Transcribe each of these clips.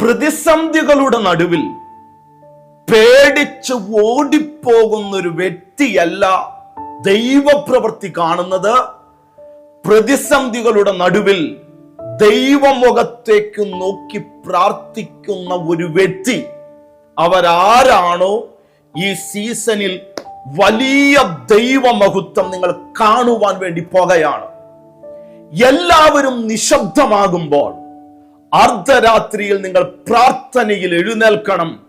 പ്രതിസന്ധികളുടെ നടുവിൽ പേടിച്ച് ഓടിപ്പോകുന്ന ഒരു വ്യക്തിയല്ല ദൈവപ്രവൃത്തി കാണുന്നത്. പ്രതിസന്ധികളുടെ നടുവിൽ ദൈവമുഖത്തേക്ക് നോക്കി പ്രാർത്ഥിക്കുന്ന ഒരു വ്യക്തി. അവരാരാണോ? ഈ സീസണിൽ വലിയ ദൈവമഹത്വം നിങ്ങൾ കാണുവാൻ വേണ്ടി പോകുകയാണ്. എല്ലാവരും നിശബ്ദമാകുമ്പോൾ അർദ്ധരാത്രിയിൽ നിങ്ങൾ പ്രാർത്ഥനയിൽ എഴുന്നേൽക്കണം.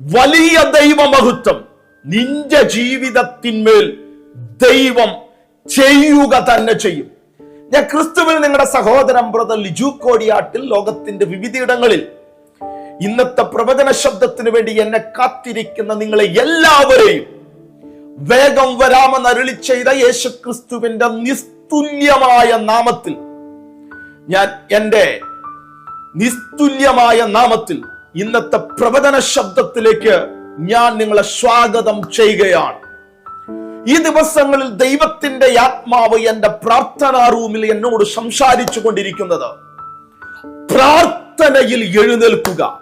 വലിയ ദൈവമഹത്വം. നിന്റെ ജീവിതത്തിന്മേൽ ദൈവം ചെയ്യുക തന്നെ ചെയ്യും. ഞാൻ ക്രിസ്തുവിൽ നിങ്ങളുടെ സഹോദരൻ ബ്രദർ ലിജു കോടിയാട്ടിൽ ലോകത്തിന്റെ വിവിധയിടങ്ങളിൽ ഇന്നത്തെ പ്രവചന ശബ്ദത്തിന് വേണ്ടി എന്നെ കാത്തിരിക്കുന്ന നിങ്ങളെ എല്ലാവരെയും വേഗം വരാമെന്ന് അരുളി ചെയ്ത യേശു ക്രിസ്തുവിന്റെ നിസ്തുല്യമായ നാമത്തിൽ ഞാൻ എന്റെ നിസ്തുല്യമായ നാമത്തിൽ ഇന്നത്തെ പ്രവചന ശബ്ദത്തിലേക്ക് ഞാൻ നിങ്ങളെ സ്വാഗതം ചെയ്യുകയാണ്. ഈ ദിവസങ്ങളിൽ ദൈവത്തിന്റെ ആത്മാവ് എന്റെ പ്രാർത്ഥനാ റൂമിൽ എന്നോട് സംസാരിച്ചു കൊണ്ടിരിക്കുന്നത് പ്രാർത്ഥനയിൽ എഴുന്നേൽക്കുക.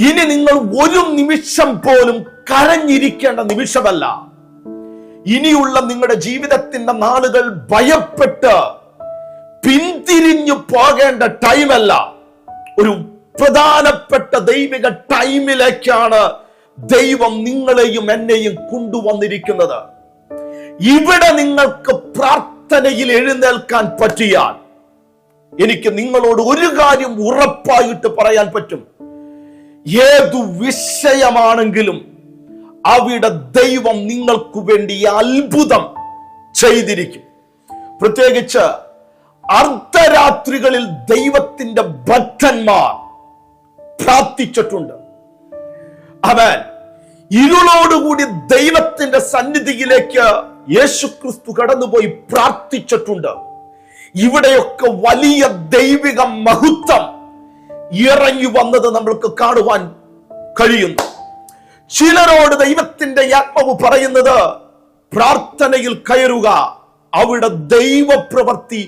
ഇനി നിങ്ങൾ ഒരു നിമിഷം പോലും കരഞ്ഞിരിക്കേണ്ട നിമിഷമല്ല. ഇനിയുള്ള നിങ്ങളുടെ ജീവിതത്തിന്റെ നാളുകൾ ഭയപ്പെട്ട് പിന്തിരിഞ്ഞു പോകേണ്ട ടൈമല്ല. ഒരു പ്രധാനപ്പെട്ട ദൈവിക ടൈമിലേക്കാണ് ദൈവം നിങ്ങളെയും എന്നെയും കൊണ്ടുവന്നിരിക്കുന്നത്. ഇവിടെ നിങ്ങൾക്ക് പ്രാർത്ഥനയിൽ എഴുന്നേൽക്കാൻ പറ്റിയാൽ എനിക്ക് നിങ്ങളോട് ഒരു കാര്യം ഉറപ്പായിട്ട് പറയാൻ പറ്റും. ഏതു വിഷയമാണെങ്കിലും അവിടെ ദൈവം നിങ്ങൾക്ക് വേണ്ടി അത്ഭുതം ചെയ്തിരിക്കും. പ്രത്യേകിച്ച് അർദ്ധരാത്രികളിൽ ദൈവത്തിന്റെ ഭക്തന്മാർ പ്രാർത്ഥിച്ചിട്ടുണ്ട്. അവൻ ഇരുളോടുകൂടി ദൈവത്തിന്റെ സന്നിധിയിലേക്ക് യേശുക്രിസ്തു കടന്നുപോയി പ്രാർത്ഥിച്ചിട്ടുണ്ട്. ഇവിടെയൊക്കെ വലിയ ദൈവിക മഹത്വം ഇറങ്ങി വന്നത് നമ്മൾക്ക് കാണുവാൻ കഴിയുന്നു. ചിലരോട് ദൈവത്തിന്റെ ആത്മാവ് പറയുന്നത് പ്രാർത്ഥനയിൽ കയറുക അവിടെ ദൈവപ്രവൃത്തി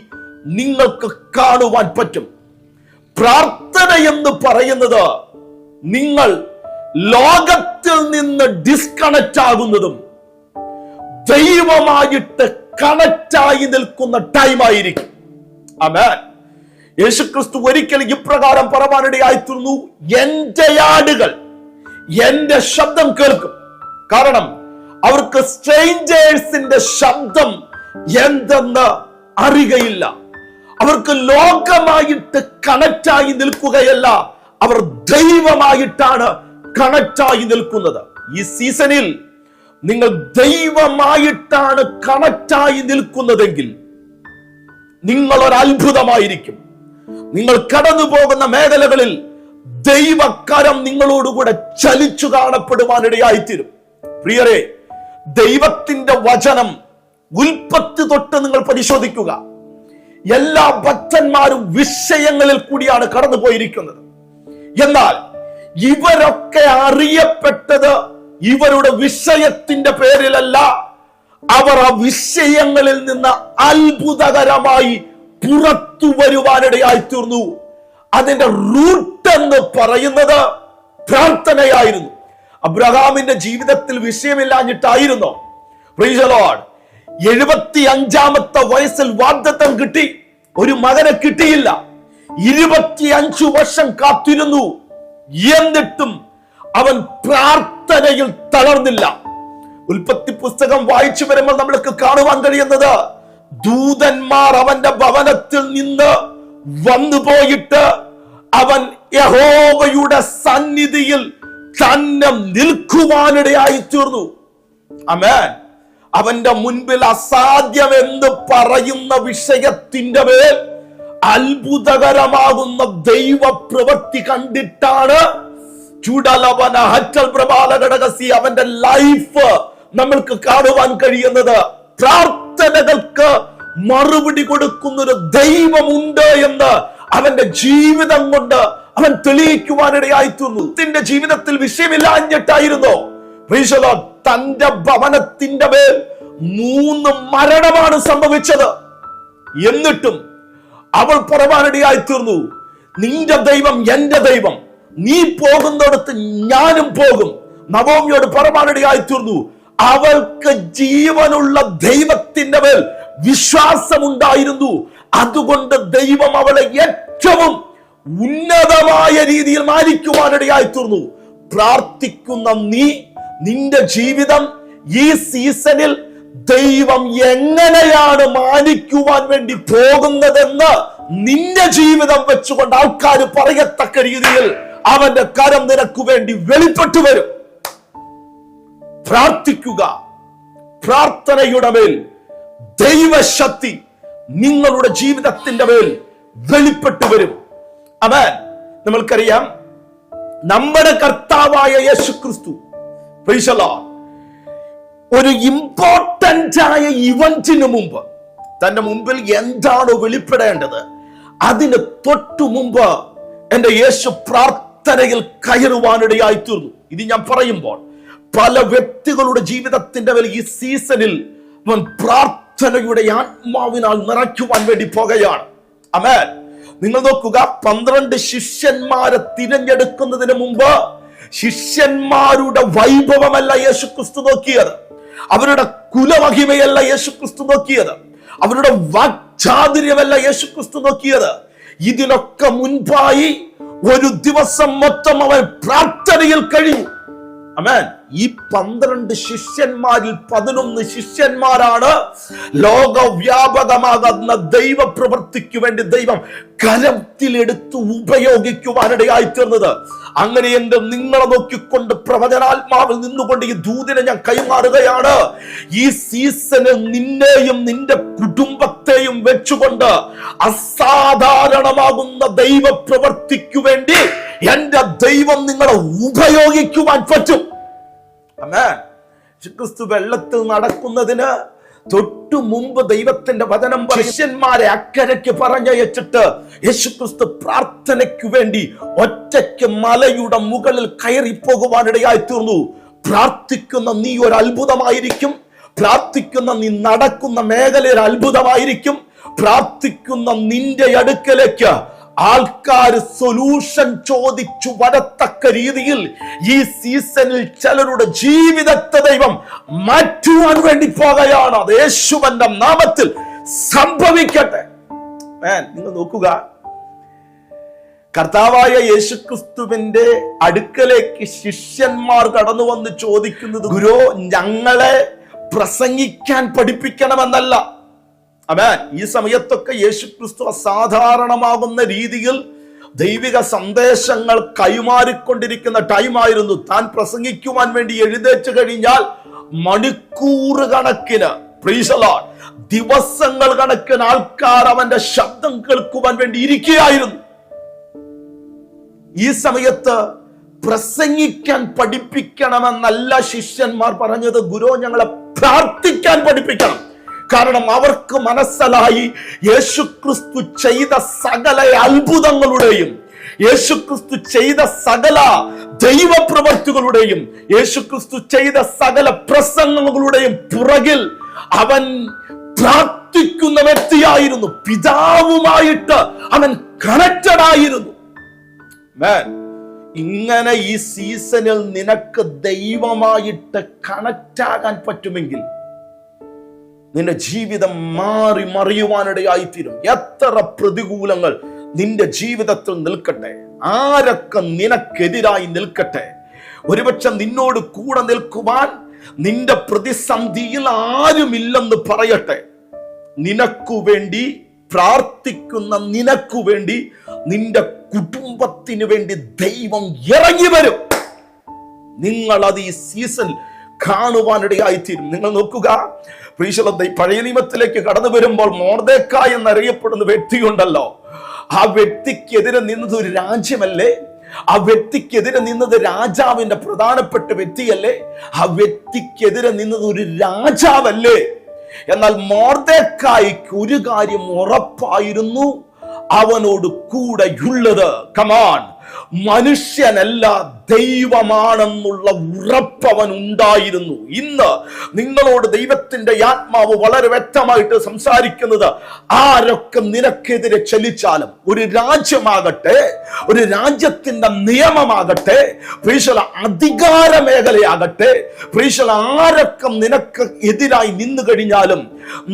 നിങ്ങൾക്ക് കാണുവാൻ പറ്റും. പ്രാർത്ഥന എന്ന് പറയുന്നത് നിങ്ങൾ ലോകത്തിൽ നിന്ന് ഡിസ്കണക്ട് ആകുന്നതും ദൈവമായിട്ട് കണക്റ്റായി നിൽക്കുന്ന ടൈമായിരിക്കും അമേൻ യേശുക്രിസ്തു ഒരിക്കൽ ഇപ്രകാരം പറവാനിടയായി തീർന്നു എന്റെ ആടുകൾ എന്റെ ശബ്ദം കേൾക്കും. കാരണം അവർക്ക് സ്ട്രേഞ്ചേഴ്സിന്റെ ശബ്ദം എന്തെന്ന് അറിയുകയില്ല അവർക്ക് ലോകമായിട്ട് കണക്റ്റായി നിൽക്കുകയല്ല അവർ ദൈവമായിട്ടാണ് കണക്റ്റായി നിൽക്കുന്നത്. ഈ സീസണിൽ നിങ്ങൾ ദൈവമായിട്ടാണ് കണക്റ്റായി നിൽക്കുന്നതെങ്കിൽ നിങ്ങൾ ഒരു അത്ഭുതമായിരിക്കും നിങ്ങൾ കടന്നു പോകുന്ന മേഖലകളിൽ ദൈവക്കരം നിങ്ങളോടുകൂടെ ചലിച്ചു കാണപ്പെടുവാനിടയായിത്തീരും. പ്രിയരെ ദൈവത്തിന്റെ വചനം ഉൽപ്പത്തി തൊട്ട് നിങ്ങൾ പരിശോധിക്കുക. എല്ലാ ഭക്തന്മാരും വിഷയങ്ങളിൽ കൂടിയാണ് കടന്നു പോയിരിക്കുന്നത് എന്നാൽ ഇവരൊക്കെ അറിയപ്പെട്ടത് ഇവരുടെ വിഷയത്തിന്റെ പേരിലല്ല. അവർ ആ വിഷയങ്ങളിൽ നിന്ന് അത്ഭുതകരമായി പുറത്തു വരുവാനിടയായി തീർന്നു അതിന്റെ റൂട്ട് എന്ന് പറയുന്നത് പ്രാർത്ഥനയായിരുന്നു. അബ്രഹാമിന്റെ ജീവിതത്തിൽ വിഷയമില്ലാഞ്ഞിട്ടായിരുന്നോ? പ്രീജലോഡ് എഴുപത്തി അഞ്ചാമത്തെ വയസ്സിൽ വാഗ്ദത്തം കിട്ടി. ഒരു മകനെ കിട്ടിയില്ല. ഇരുപത്തി അഞ്ചു വർഷം കാത്തിരുന്നു. എന്നിട്ടും അവൻ പ്രാർത്ഥനയിൽ തളർന്നില്ല. ഉൽപ്പത്തി പുസ്തകം വായിച്ചു വരുമ്പോൾ നമ്മൾക്ക് കാണുവാൻ കഴിയുന്നത് ദൂതന്മാർ അവന്റെ ഭവനത്തിൽ നിന്ന് വന്നു പോയിട്ട് അവൻ യഹോവയുടെ സന്നിധിയിൽ തന്നെ നിൽക്കുവാനിടയായി തീർന്നു. അമേൻ അവന്റെ മുൻപിൽ അസാധ്യം എന്ന് പറയുന്ന വിഷയത്തിന്റെ മേൽ അത്ഭുതകരമാകുന്ന ദൈവ പ്രവൃത്തി കണ്ടിട്ടാണ് ചുടലവന ഹറ്റൽ പ്രഭാലഘടകസി അവന്റെ ലൈഫ് നമ്മൾക്ക് കാണുവാൻ കഴിയുന്നത്. പ്രാർത്ഥനകൾക്ക് മറുപടി കൊടുക്കുന്ന ഒരു ദൈവമുണ്ട് എന്ന് അവന്റെ ജീവിതം കൊണ്ട് അവൻ തെളിയിക്കുവാനിടയായി തീർന്നു ജീവിതത്തിൽ വിഷയമില്ലാഞ്ഞിട്ടായിരുന്നോ. തന്റെ ഭവനത്തിന്റെ മേൽ മൂന്ന് മരണമാണ് സംഭവിച്ചത്. എന്നിട്ടും അവൾ പുറവാനടിയായി തീർന്നു. നിന്റെ ദൈവം എന്റെ ദൈവം. നീ പോകുന്നിടത്ത് ഞാനും പോകും. നവോമിയോട് പുറമാനടിയായി തീർന്നു. അവൾക്ക് ജീവനുള്ള ദൈവത്തിന്റെ മേൽ വിശ്വാസമുണ്ടായിരുന്നു. അതുകൊണ്ട് ദൈവം അവളെ ഏറ്റവും ഉന്നതമായ രീതിയിൽ മാനിക്കുവാനിടയായി തീർന്നു. പ്രാർത്ഥിക്കുന്ന നീ നിന്റെ ജീവിതം ഈ സീസണിൽ ദൈവം എങ്ങനെയാണ് മാനിക്കുവാൻ വേണ്ടി പോകുന്നതെന്ന് നിന്റെ ജീവിതം വെച്ചുകൊണ്ട് ആൾക്കാർ പറയത്തക്ക രീതിയിൽ അവന്റെ കരം നിനക്ക് വേണ്ടി വെളിപ്പെട്ടു വരും. പ്രാർത്ഥിക്കുക. പ്രാർത്ഥനയുടെ മേൽ ദൈവശക്തി നിങ്ങളുടെ ജീവിതത്തിന്റെ മേൽ വെളിപ്പെട്ടു വരും. അവൻ നമ്മൾക്കറിയാം. നമ്മുടെ കർത്താവായ യേശു ക്രിസ്തു ഒരു ഇമ്പോർട്ടന്റ് ആയ ഇവന്റിന് മുമ്പ് തന്റെ മുമ്പിൽ എന്താണ് വെളിപ്പെടേണ്ടത് അതിന് തൊട്ടു മുമ്പ് എന്റെ യേശു പ്രാർത്ഥനയിൽ കയറുവാനിടയായി തീർന്നു. ഇത് ഞാൻ പറയുമ്പോൾ പല വ്യക്തികളുടെ ജീവിതത്തിന്റെ ഈ സീസണിൽ അവൻ പ്രാർത്ഥനയുടെ ആത്മാവിനാൽ നിറയ്ക്കുവാൻ വേണ്ടി പോകുകയാണ്. അമേ നിങ്ങൾ നോക്കുക പന്ത്രണ്ട് ശിഷ്യന്മാരെ തിരഞ്ഞെടുക്കുന്നതിന് മുമ്പ് ശിഷ്യന്മാരുടെ വൈഭവമല്ല യേശു ക്രിസ്തു നോക്കിയത്. അവരുടെ കുലമഹിമയല്ല യേശു ക്രിസ്തു നോക്കിയത്. അവരുടെ വാക്ചാതുര്യമല്ല യേശു ക്രിസ്തു നോക്കിയത്. ഇതിനൊക്കെ മുൻപായി ഒരു ദിവസം മൊത്തം അവൻ പ്രാർത്ഥനയിൽ കഴിഞ്ഞു. അമേൻ ഈ പന്ത്രണ്ട് ശിഷ്യന്മാരിൽ പതിനൊന്ന് ശിഷ്യന്മാരാണ് ലോകവ്യാപകമാകുന്ന ദൈവ പ്രവൃത്തിക്ക് വേണ്ടി ദൈവം കരത്തിലെടുത്ത് ഉപയോഗിക്കുവാനിടയായി തീർന്നത്. അങ്ങനെ എന്റെ നിങ്ങളെ നോക്കിക്കൊണ്ട് പ്രവചനാത്മാവിൽ നിന്നുകൊണ്ട് ഈ ദൂതിനെ ഞാൻ കൈമാറുകയാണ്. ഈ സീസണിൽ നിന്നെയും നിന്റെ കുടുംബത്തെയും വെച്ചുകൊണ്ട് അസാധാരണമാകുന്ന ദൈവ പ്രവൃത്തിക്കു വേണ്ടി എന്റെ ദൈവം നിങ്ങളെ ഉപയോഗിക്കുവാൻ പറ്റും. അമ്മേ ക്രിസ്തു വെള്ളത്തിൽ നടക്കുന്നതിന് തൊട്ടു മുമ്പ് ദൈവത്തിന്റെ വചനം ശിഷ്യന്മാരെ അക്കരയ്ക്ക് പറഞ്ഞയച്ചിട്ട് യേശുക്രിസ്തു പ്രാർത്ഥനയ്ക്ക് വേണ്ടി ഒറ്റയ്ക്ക് മലയുടെ മുകളിൽ കയറി പോകുവാനിടയായി തീർന്നു പ്രാർത്ഥിക്കുന്ന നീ ഒരു അത്ഭുതമായിരിക്കും പ്രാർത്ഥിക്കുന്ന നീ നടക്കുന്ന മേഖല ഒരു അത്ഭുതമായിരിക്കും. പ്രാർത്ഥിക്കുന്ന നിന്റെ അടുക്കലേക്ക് ആൾക്കാർ സൊല്യൂഷൻ ചോദിച്ചു വരത്തക്ക രീതിയിൽ ഈ സീസണിൽ ചിലരുടെ ജീവിതത്തെ ദൈവം മാറ്റുവാൻ വേണ്ടി പോകുകയാണ്. അത് യേശുവന്റെ നാമത്തിൽ സംഭവിക്കട്ടെ. നിങ്ങൾ നോക്കുക. കർത്താവായ യേശുക്രിസ്തുവിന്റെ അടുക്കലേക്ക് ശിഷ്യന്മാർ കടന്നു വന്ന് ചോദിക്കുന്നത് ഗുരു ഞങ്ങളെ പ്രസംഗിക്കാൻ പഠിപ്പിക്കണമെന്നല്ല. അമേൻ. ഈ സമയത്തൊക്കെ യേശുക്രിസ്തു അസാധാരണമാകുന്ന രീതിയിൽ ദൈവിക സന്ദേശങ്ങൾ കൈമാറിക്കൊണ്ടിരിക്കുന്ന ടൈമായിരുന്നു താൻ പ്രസംഗിക്കുവാൻ വേണ്ടി എഴുന്നേറ്റ് കഴിഞ്ഞാൽ മണിക്കൂർ കണക്കിന് ദിവസങ്ങൾ കണക്കിന് ആൾക്കാർ അവന്റെ ശബ്ദം കേൾക്കുവാൻ വേണ്ടി ഇരിക്കുകയായിരുന്നു. ഈ സമയത്ത് പ്രസംഗിക്കാൻ പഠിപ്പിക്കണമെന്നല്ല ശിഷ്യന്മാർ പറഞ്ഞത്. ഗുരു ഞങ്ങളെ പ്രാർത്ഥിക്കാൻ പഠിപ്പിക്കണം. കാരണം അവർക്ക് മനസ്സിലായി യേശുക്രിസ്തു ചെയ്ത സകല അത്ഭുതങ്ങളുടെയും യേശുക്രിസ്തു ചെയ്ത സകല ദൈവപ്രവർത്തികളുടെയും യേശുക്രിസ്തു ചെയ്ത സകല പ്രസംഗങ്ങളുടെയും പുറകിൽ അവൻ പ്രാർത്ഥിക്കുന്ന വ്യക്തിയായിരുന്നു. പിതാവുമായിട്ട് അവൻ കണക്റ്റഡ് ആയിരുന്നു. ഇങ്ങനെ ഈ സീസണിൽ നിനക്ക് ദൈവമായിട്ട് കണക്റ്റ് ആകാൻ പറ്റുമെങ്കിൽ നിന്റെ ജീവിതം മാറി മറിയുവാനിടയായിത്തീരും. എത്ര പ്രതികൂലങ്ങൾ നിന്റെ ജീവിതത്തിൽ നിൽക്കട്ടെ. ആരൊക്കെ നിനക്കെതിരായി നിൽക്കട്ടെ. ഒരുപക്ഷെ നിന്നോട് കൂടെ നിൽക്കുവാൻ നിന്റെ പ്രതിസന്ധിയിൽ ആരുമില്ലെന്ന് പറയട്ടെ. നിനക്കു വേണ്ടി പ്രാർത്ഥിക്കുന്ന നിനക്കു വേണ്ടി നിന്റെ കുടുംബത്തിന് വേണ്ടി ദൈവം ഇറങ്ങി വരും. നിങ്ങൾ അത് ഈ സീസൺ കാണുവാനിടയായിത്തീരും. നിങ്ങൾ നോക്കുക പഴയ നിയമത്തിലേക്ക് കടന്നു വരുമ്പോൾ മോർദേക്ക എന്നറിയപ്പെടുന്ന വ്യക്തിയുണ്ടല്ലോ. ആ വ്യക്തിക്കെതിരെ നിന്നത് ഒരു രാജ്യമല്ലേ? ആ വ്യക്തിക്കെതിരെ നിന്നത് രാജാവിന്റെ പ്രധാനപ്പെട്ട വ്യക്തിയല്ലേ? ആ വ്യക്തിക്കെതിരെ നിന്നത് ഒരു രാജാവല്ലേ? എന്നാൽ മോർദേക്കായിക്ക് ഒരു കാര്യം ഉറപ്പായിരുന്നു. അവനോട് കൂടെയുള്ളത് കമാൻ മനുഷ്യനല്ല ദൈവമാണെന്നുള്ള ഉറപ്പവൻ ഉണ്ടായിരുന്നു ഇന്ന് നിങ്ങളോട് ദൈവത്തിന്റെ ആത്മാവ് വളരെ വ്യക്തമായിട്ട് സംസാരിക്കുന്നത് ആരൊക്കെ നിനക്കെതിരെ ചലിച്ചാലും ഒരു രാജ്യമാകട്ടെ ഒരു രാജ്യത്തിന്റെ നിയമമാകട്ടെ പ്രീശല അധികാര മേഖലയാകട്ടെ പ്രീശല ആരൊക്കെ നിനക്ക് എതിരായി നിന്നു കഴിഞ്ഞാലും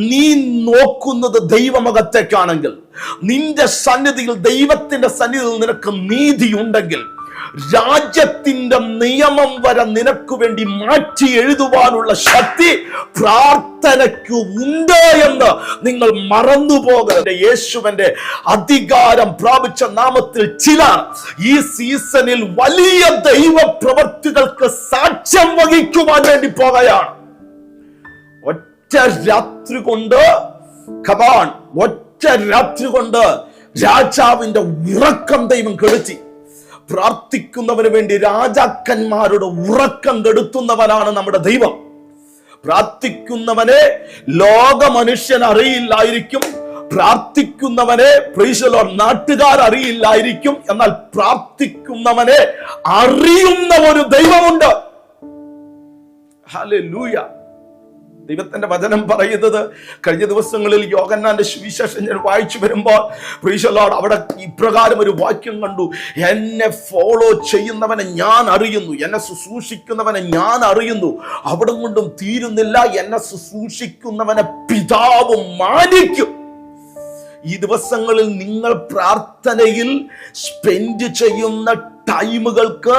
നീ നോക്കുന്നത് ദൈവമകത്തേക്കാണെങ്കിൽ നിന്റെ സന്നിധിയിൽ ദൈവത്തിന്റെ സന്നിധിയിൽ നിനക്ക് നീതി ഉണ്ടെങ്കിൽ രാജ്യത്തിന്റെ നിയമം വരെ നിനക്ക് വേണ്ടി മാറ്റി എഴുതുവാനുള്ള ശക്തി പ്രാർത്ഥനയ്ക്ക് ഉണ്ട് എന്ന് നിങ്ങൾ മറന്നുപോകരുത്. യേശുവിന്റെ അധികാരം പ്രാപിച്ച നാമത്തിൽ ചില ഈ സീസണിൽ വലിയ ദൈവ പ്രവർത്തികൾക്ക് സാക്ഷ്യം വഹിക്കുവാൻ വേണ്ടി പോകുകയാണ് ഒറ്റ രാത്രി കൊണ്ട് കമാൺ ഒറ്റ രാത്രി കൊണ്ട് രാജാവിന്റെ ഉറക്കം ദൈവം കെടുത്തി. പ്രാർത്ഥിക്കുന്നവന് വേണ്ടി രാജാക്കന്മാരുടെ ഉറക്കം കെടുത്തുന്നവനാണ് നമ്മുടെ ദൈവം. പ്രാർത്ഥിക്കുന്നവനെ ലോക മനുഷ്യൻ അറിയില്ലായിരിക്കും. പ്രാർത്ഥിക്കുന്നവനെ പ്രീശലോ നാട്ടുകാർ അറിയില്ലായിരിക്കും. എന്നാൽ പ്രാർത്ഥിക്കുന്നവനെ അറിയുന്ന ഒരു ദൈവമുണ്ട്. ഹല്ലേലൂയ. ദൈവത്തിന്റെ വചനം പറയുന്നത് കഴിഞ്ഞ ദിവസങ്ങളിൽ യോഗന്നാന്റെ സുവിശേഷം ഞാൻ വായിച്ചു വരുമ്പോൾ പ്രീശലോട് അവിടെ ഇപ്രകാരം ഒരു വാക്യം കണ്ടു. എന്നെ ഫോളോ ചെയ്യുന്നവനെ ഞാൻ അറിയുന്നു. എന്നെ ശുശ്രൂഷിക്കുന്നവനെ ഞാൻ അറിയുന്നു. അവിടെ കൊണ്ടും തീരുന്നില്ല. എന്നെ ശുശ്രൂഷിക്കുന്നവനെ പിതാവ് മാനിക്കും. ഈ ദിവസങ്ങളിൽ നിങ്ങൾ പ്രാർത്ഥനയിൽ സ്പെൻഡ് ചെയ്യുന്ന ടൈമുകൾക്ക്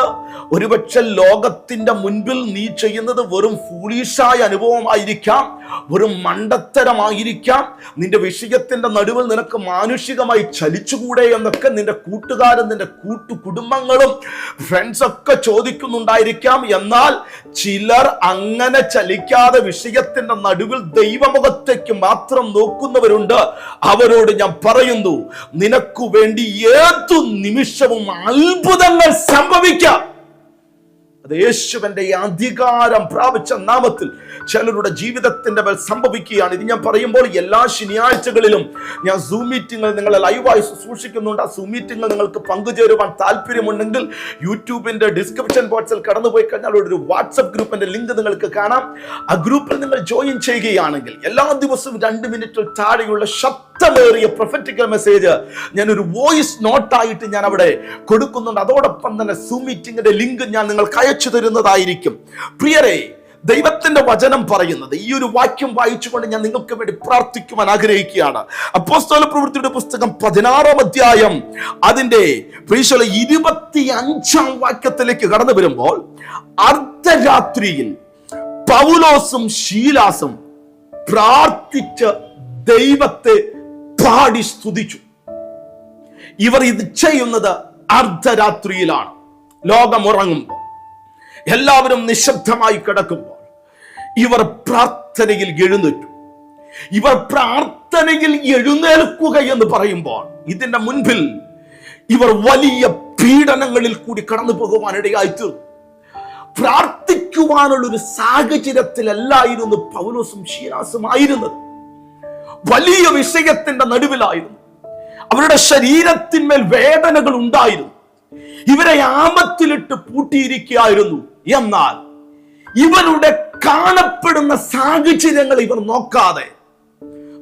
ഒരുപക്ഷെ ലോകത്തിന്റെ മുൻപിൽ നീ ചെയ്യുന്നത് വെറും ഫൂളീഷായ അനുഭവമായിരിക്കാം. വെറും മണ്ടത്തരമായിരിക്കാം. നിന്റെ വിഷയത്തിന്റെ നടുവിൽ നിനക്ക് മാനുഷികമായി ചലിച്ചുകൂടെ എന്നൊക്കെ നിന്റെ കൂട്ടുകാരും നിന്റെ കൂട്ടു കുടുംബങ്ങളും ഫ്രണ്ട്സൊക്കെ ചോദിക്കുന്നുണ്ടായിരിക്കാം. എന്നാൽ ചിലർ അങ്ങനെ ചലിക്കാതെ വിഷയത്തിന്റെ നടുവിൽ ദൈവമുഖത്തേക്ക് മാത്രം നോക്കുന്നവരുണ്ട്. അവരോട് ഞാൻ പറയുന്നു നിനക്കു വേണ്ടി ഏതു നിമിഷവും അത്ഭുതങ്ങൾ സംഭവിക്കാം. അത് യേശുവിന്റെ ഈ അധികാരം പ്രാപിച്ച നാമത്തിൽ ചിലരുടെ ജീവിതത്തിന്റെ മേൽ സംഭവിക്കുകയാണ്. ഇത് ഞാൻ പറയുമ്പോൾ എല്ലാ ശനിയാഴ്ചകളിലും ഞാൻ സൂം മീറ്റിങ്ങൾ നിങ്ങളെ ലൈവായി സൂക്ഷിക്കുന്നുണ്ട്. ആ സൂം മീറ്റിങ്ങൾ നിങ്ങൾക്ക് പങ്കുചേരുവാൻ താല്പര്യമുണ്ടെങ്കിൽ യൂട്യൂബിന്റെ ഡിസ്ക്രിപ്ഷൻ ബോക്സിൽ കടന്നുപോയി കഴിഞ്ഞാൽ ഒരു വാട്സപ്പ് ഗ്രൂപ്പിന്റെ ലിങ്ക് നിങ്ങൾക്ക് കാണാം. ആ ഗ്രൂപ്പിൽ നിങ്ങൾ ജോയിൻ ചെയ്യുകയാണെങ്കിൽ എല്ലാ ദിവസവും രണ്ട് മിനിറ്റിൽ താഴെയുള്ള ശബ്ദമേറിയ പ്രൊഫറ്റിക്കൽ മെസ്സേജ് ഞാൻ ഒരു വോയിസ് നോട്ടായിട്ട് ഞാൻ അവിടെ കൊടുക്കുന്നുണ്ട്. അതോടൊപ്പം തന്നെ സൂം മീറ്റിംഗിന്റെ ലിങ്ക് ഞാൻ നിങ്ങൾക്ക് അയച്ചു തരുന്നതായിരിക്കും. പ്രിയരെ ദൈവത്തിന്റെ വചനം പറയുന്നത് ഈ ഒരു വാക്യം വായിച്ചുകൊണ്ട് ഞാൻ നിങ്ങൾക്ക് വേണ്ടി പ്രാർത്ഥിക്കുവാൻ ആഗ്രഹിക്കുകയാണ്. അപ്പോസ്തോല പ്രവൃത്തിയുടെ പുസ്തകം പതിനാറാം അധ്യായം അതിന്റെ പ്രീശോല ഇരുപത്തി അഞ്ചാം വാക്യത്തിലേക്ക് കടന്നു വരുമ്പോൾ അർദ്ധരാത്രിയിൽ പൗലോസും ശീലാസും പ്രാർത്ഥിച്ച് ദൈവത്തെ പാടി സ്തുതിച്ചു. ഇവർ ഇത് ചെയ്യുന്നത് അർദ്ധരാത്രിയിലാണ്. ലോകം ഉറങ്ങുമ്പോൾ എല്ലാവരും നിശബ്ദമായി കിടക്കുമ്പോൾ ഇവർ പ്രാർത്ഥനയിൽ എഴുന്നേറ്റു. ഇവർ പ്രാർത്ഥനയിൽ എഴുന്നേൽക്കുക എന്ന് പറയുമ്പോൾ ഇതിന്റെ മുൻപിൽ ഇവർ വലിയ പീഡനങ്ങളിൽ കൂടി കടന്നു പോകുവാനിടയായി തീർന്നു. പ്രാർത്ഥിക്കുവാനുള്ള ഒരു സാഹചര്യത്തിലല്ലായിരുന്നു പൗലോസും ഷീനാസും ആയിരുന്നത്. വലിയ വിഷയത്തിന്റെ നടുവിലായിരുന്നു. അവരുടെ ശരീരത്തിന്മേൽ വേദനകൾ ഉണ്ടായിരുന്നു. ഇവരെ ആമത്തിലിട്ട് പൂട്ടിയിരിക്കുകയായിരുന്നു. എന്നാൽ ഇവരുടെ കാണപ്പെടുന്ന സാഹചര്യങ്ങൾ ഇവർ നോക്കാതെ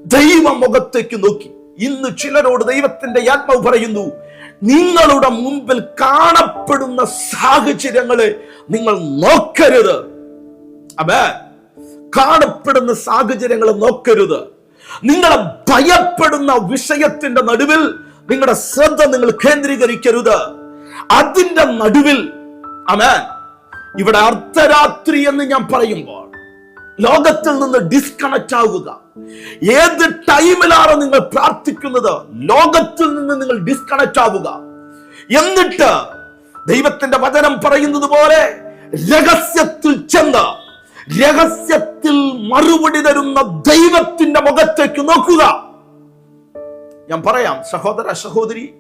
ദൈവ മുഖത്തേക്ക് നോക്കി. ഇന്ന് ചിലരോട് ദൈവത്തിന്റെ ആത്മാവ് പറയുന്നു നിങ്ങളുടെ മുമ്പിൽ കാണപ്പെടുന്ന സാഹചര്യങ്ങളെ നിങ്ങൾ നോക്കരുത്. അബേ കാണപ്പെടുന്ന സാഹചര്യങ്ങൾ നോക്കരുത്. നിങ്ങളെ ഭയപ്പെടുന്ന വിഷയത്തിന്റെ നടുവിൽ നിങ്ങളുടെ ശ്രദ്ധ നിങ്ങൾ കേന്ദ്രീകരിക്കരുത്. അതിന്റെ നടുവിൽ അമേൻ ഇവിടെ അർദ്ധരാത്രി എന്ന് ഞാൻ പറയുമ്പോൾ ലോകത്തിൽ നിന്ന് ഡിസ്കണക്ട് ആവുക. ഏത് ടൈമിലാണ് നിങ്ങൾ പ്രാർത്ഥിക്കുന്നത്? ലോകത്തിൽ നിന്ന് നിങ്ങൾ ഡിസ്കണക്ട് ആവുക. എന്നിട്ട് ദൈവത്തിന്റെ വചനം പറയുന്നത് പോലെ രഹസ്യത്തിൽ ചെന്ന് രഹസ്യത്തിൽ മറുപടി തരുന്ന ദൈവത്തിന്റെ മുഖത്തേക്ക് നോക്കുക. ഞാൻ പറയാം സഹോദര സഹോദരി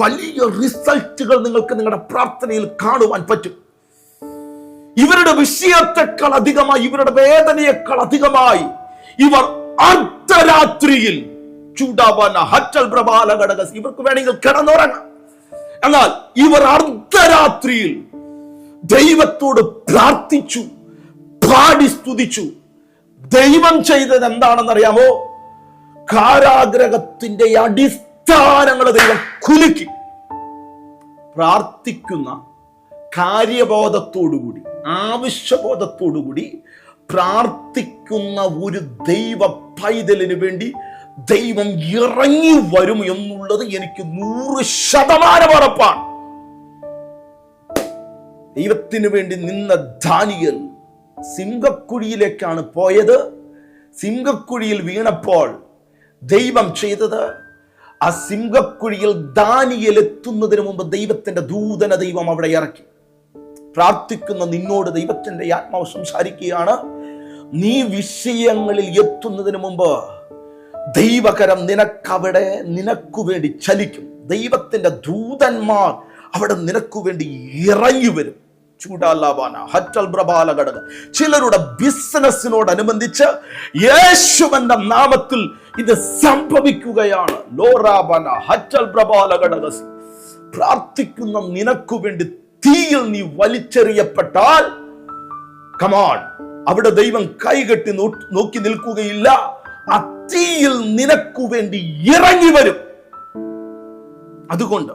വലിയ റിസൾട്ടുകൾ നിങ്ങൾക്ക് നിങ്ങളുടെ പ്രാർത്ഥനയിൽ കാണുവാൻ പറ്റും. ഇവരുടെ വിഷയത്തെക്കാൾ അധികമായി ഇവരുടെ വേദനയേക്കാൾ അധികമായി ഇവർ അർദ്ധരാത്രിയിൽ ചൂടാവാന ഹറ്റൽ പ്രഭാല ഘടക ഇവർക്ക് വേണമെങ്കിൽ കിടന്നുറങ്ങാം. എന്നാൽ ഇവർ അർദ്ധരാത്രിയിൽ ദൈവത്തോട് പ്രാർത്ഥിച്ചു പാടി സ്തുതിച്ചു ദൈവം ചെയ്തത് എന്താണെന്നറിയാമോ? കാരാഗ്രഹത്തിന്റെ അടിസ്ഥാനങ്ങൾ ദൈവം കുലുക്കി. പ്രാർത്ഥിക്കുന്ന കാര്യബോധത്തോടുകൂടി ആവശ്യബോധത്തോടുകൂടി പ്രാർത്ഥിക്കുന്ന ഒരു ദൈവ പൈതലിന് വേണ്ടി ദൈവം ഇറങ്ങി വരും എന്നുള്ളത് എനിക്ക് നൂറ് ശതമാനം ഉറപ്പാണ്. ദൈവത്തിന് വേണ്ടി നിന്ന ദാനിയൽ സിംഹക്കുഴിയിലേക്കാണ് പോയത്. സിംഹക്കുഴിയിൽ വീണപ്പോൾ ദൈവം ചെയ്തത് ആ സിംഹക്കുഴിയിൽ ദാനിയൽ എത്തുന്നതിന് മുമ്പ് ദൈവത്തിന്റെ ദൂതന ദൈവം അവിടെ ഇറക്കി. പ്രാർത്ഥിക്കുന്ന നിന്നോട് ദൈവത്തിന്റെ ആത്മാവ് സംസാരിക്കുകയാണ്. നീ വിഷയങ്ങളിൽ എത്തുന്നതിന് മുമ്പ് ദൈവകരം നിനക്കവിടെ നിനക്കു വേണ്ടി ചലിക്കും. ദൈവത്തിന്റെ ദൂതന്മാർ അവിടെ നിനക്കു വേണ്ടി ഇറങ്ങി വരും. ചൂടാലാബാന ചിലരുടെ ബിസിനസ്സിനോടനുബന്ധിച്ച് യേശുവന്റെ നാമത്തിൽ ഇത് സംഭവിക്കുകയാണ്. പ്രാർത്ഥിക്കുന്ന നിനക്കു വേണ്ടി തീയിൽ നീ വലിച്ചെറിയപ്പെട്ടാൽ കമാൺ അവിടെ ദൈവം കൈകെട്ടി നോക്കി നിൽക്കുകയില്ല. ആ തീയിൽ നിനക്കു വേണ്ടി ഇറങ്ങി വരും. അതുകൊണ്ട്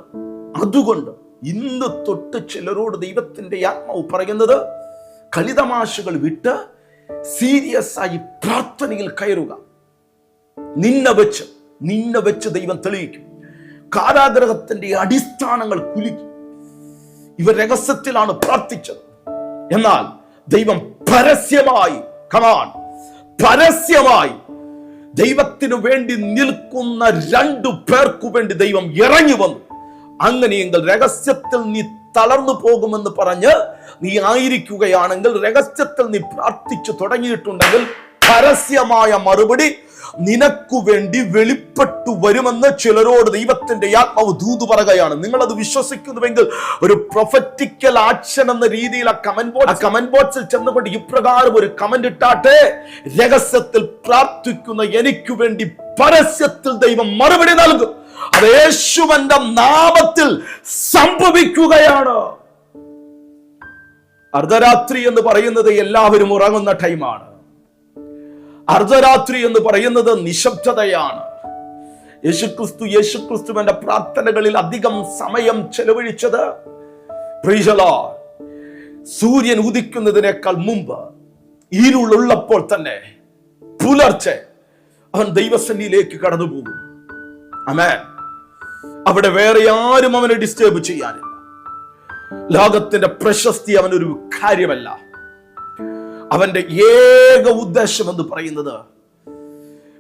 അതുകൊണ്ട് ഇന്ന് തൊട്ട് ചിലരോട് ദൈവത്തിന്റെ ആത്മാവ് പറയുന്നത് കളിതമാശകൾ വിട്ട് സീരിയസ് ആയി പ്രാർത്ഥനയിൽ കയറുക. നിന്നെ വെച്ച് നിന്നെ വെച്ച് ദൈവം തെളിയിക്കും. കാരാഗ്രഹത്തിന്റെ അടിസ്ഥാനങ്ങൾ കുലുക്കി. ഇവർ രഹസ്യത്തിലാണ് പ്രാർത്ഥിച്ചത്. എന്നാൽ ദൈവം പരസ്യമായി കമാൻ പരസ്യമായി ദൈവത്തിനു വേണ്ടി നിൽക്കുന്ന രണ്ടു പേർക്കു വേണ്ടി ദൈവം ഇറങ്ങി വന്നു. അങ്ങനെയെങ്കിൽ രഹസ്യത്തിൽ നീ തളർന്നു പോകുമെന്ന് പറഞ്ഞ് നീ ആയിരിക്കുകയാണെങ്കിൽ രഹസ്യത്തിൽ നീ പ്രാർത്ഥിച്ചു തുടങ്ങിയിട്ടുണ്ടെങ്കിൽ പരസ്യമായ മറുപടി നിനക്കു വേണ്ടി വെളിപ്പെട്ടു വരുമെന്ന് ചിലരോട് ദൈവത്തിന്റെ ആത്മാവ് ദൂത് പറയുകയാണ്. നിങ്ങൾ അത് വിശ്വസിക്കുന്നുവെങ്കിൽ ഒരു പ്രൊഫറ്റിക്കൽ ആക്ഷൻ എന്ന രീതിയിൽ ആ കമന്റ് ബോക്സ് കമന്റ് ബോക്സിൽ ചെന്നുകൊണ്ട് ഇപ്രകാരം ഒരു കമന്റ് ഇട്ടാട്ടെ. രഹസ്യത്തിൽ പ്രാർത്ഥിക്കുന്ന എനിക്കു വേണ്ടി പരസ്യത്തിൽ ദൈവം മറുപടി നൽകും. അത് യേശുവന്റെ നാമത്തിൽ സംഭവിക്കുകയാണ്. അർദ്ധരാത്രി എന്ന് പറയുന്നത് എല്ലാവരും ഉറങ്ങുന്ന ടൈമാണ്. അർദ്ധരാത്രി എന്ന് പറയുന്നത് നിശബ്ദതയാണ്. യേശുക്രിസ്തു യേശുക്രിസ്തുവിന്റെ പ്രാർത്ഥനകളിൽ അധികം സമയം ചെലവഴിച്ചത് സൂര്യൻ ഉദിക്കുന്നതിനേക്കാൾ മുമ്പ് ഇരുളുള്ളപ്പോൾ തന്നെ പുലർച്ചെ അവൻ ദൈവസന്നിയിലേക്ക് കടന്നു പോകും അമേൻ അവിടെ വേറെ ആരും അവനെ ഡിസ്റ്റേബ് ചെയ്യാനില്ല. ലോകത്തിന്റെ പ്രശസ്തി അവനൊരു കാര്യമല്ല. അവന്റെ ഏക ഉദ്ദേശം എന്ന് പറയുന്നത്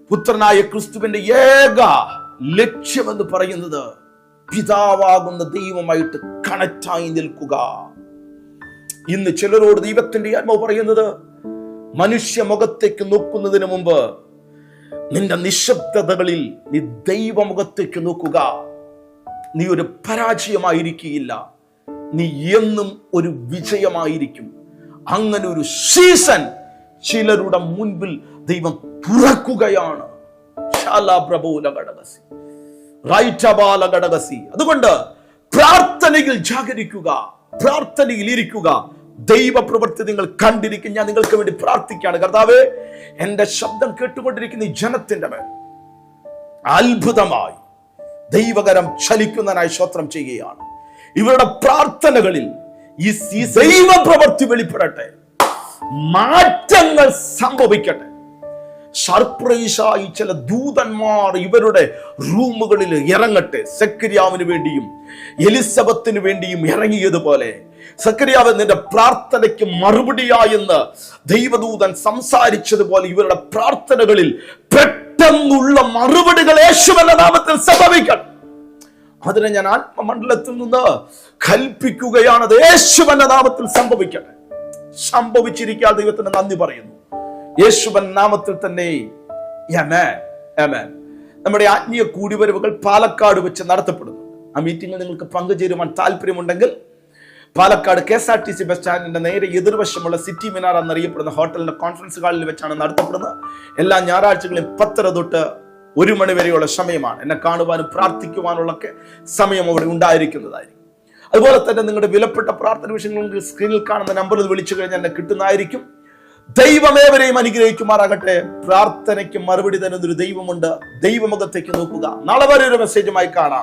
പുത്രനായ ക്രിസ്തുവിന്റെ ഏക ലക്ഷ്യം എന്ന് പറയുന്നത് പിതാവാകുന്ന ദൈവമായിട്ട് കണക്റ്റായി നിൽക്കുക. ഇന്ന് ചിലരോട് ദൈവത്തിന്റെ ആത്മാവ് പറയുന്നത് മനുഷ്യ മുഖത്തേക്ക് നോക്കുന്നതിന് മുമ്പ് നിന്റെ നിശബ്ദതകളിൽ നീ ദൈവമുഖത്തേക്ക് നോക്കുക. നീ ഒരു പരാജയമായിരിക്കുകയില്ല. നീ എന്നും ഒരു വിജയമായിരിക്കും. അങ്ങനെ ഒരു സീസൺ ചിലരുടെ മുൻപിൽ ദൈവം തുറക്കുകയാണ്. അതുകൊണ്ട് പ്രാർത്ഥനയിൽ ജാഗരിക്കുക പ്രാർത്ഥനയിൽ ഇരിക്കുക. ദൈവപ്രവൃത്തി നിങ്ങൾ കണ്ടിരിക്കും. ഞാൻ നിങ്ങൾക്ക് വേണ്ടി പ്രാർത്ഥിക്കുകയാണ്. കർത്താവ് എന്റെ ശബ്ദം കേട്ടുകൊണ്ടിരിക്കുന്ന ഈ ജനത്തിന്റെ മേൽ അത്ഭുതമായി ദൈവകരം ചലിക്കുന്നതിനായി ശോത്രം ചെയ്യുകയാണ്. ഇവരുടെ പ്രാർത്ഥനകളിൽ ഈ ദൈവ പ്രവൃത്തി വെളിപ്പെടട്ടെ. മാറ്റങ്ങൾ സംഭവിക്കട്ടെ. സർപ്രൈസായി ചില ദൂതന്മാർ ഇവരുടെ റൂമുകളിൽ ഇറങ്ങട്ടെ. സക്രിയാവിന് വേണ്ടിയും എലിസബത്തിന് വേണ്ടിയും ഇറങ്ങിയതുപോലെ. സക്രിയാവ് നിന്റെ പ്രാർത്ഥനയ്ക്ക് മറുപടിയായെന്ന് ദൈവദൂതൻ സംസാരിച്ചതുപോലെ ഇവരുടെ പ്രാർത്ഥനകളിൽ പെട്ടെന്നുള്ള മറുപടികൾ യേശുവിന്റെ നാമത്തിൽ സംഭവിക്കണം. അതിനെ ഞാൻ ആത്മമണ്ഡലത്തിൽ നിന്ന് കൽപ്പിക്കുകയാണ്. അത് യേശുവന്റെ നാമത്തിൽ സംഭവിക്കട്ടെ. സംഭവിച്ചിരിക്കാൻ ദൈവത്തിന് നന്ദി പറയുന്നു. യേശുവൻ നാമത്തിൽ തന്നെ. നമ്മുടെ ആത്മീയ കൂടിവരവുകൾ പാലക്കാട് വെച്ച് നടത്തപ്പെടുന്നു ആ മീറ്റിംഗിൽ നിങ്ങൾക്ക് പങ്കുചേരുവാൻ താല്പര്യമുണ്ടെങ്കിൽ Palakkad K S R T C bus സ്റ്റാൻഡിന്റെ നേരെ എതിർവശമുള്ള സിറ്റി മിനാർ എന്നറിയപ്പെടുന്ന ഹോട്ടലിന്റെ കോൺഫറൻസ് ഹാളിൽ വെച്ചാണ് നടത്തപ്പെടുന്നത്. എല്ലാ ഞായറാഴ്ചകളിലും പത്തര തൊട്ട് ഒരു മണി വരെയുള്ള സമയമാണ്. എന്നെ കാണുവാനും പ്രാർത്ഥിക്കുവാനുള്ള സമയം അവിടെ ഉണ്ടായിരിക്കുന്നതായിരിക്കും. അതുപോലെ തന്നെ നിങ്ങളുടെ വിലപ്പെട്ട പ്രാർത്ഥന വിഷയങ്ങൾ സ്ക്രീനിൽ കാണുന്ന നമ്പറിൽ വിളിച്ചു കഴിഞ്ഞാൽ എന്നെ കിട്ടുന്നതായിരിക്കും. ദൈവമേവരെയും അനുഗ്രഹിക്കുമാറാകട്ടെ. പ്രാർത്ഥനയ്ക്ക് മറുപടി തരുന്നൊരു ദൈവമുണ്ട്. ദൈവമുഖത്തേക്ക് നോക്കുക. നാളെ വരെ ഒരു മെസ്സേജുമായി കാണാം.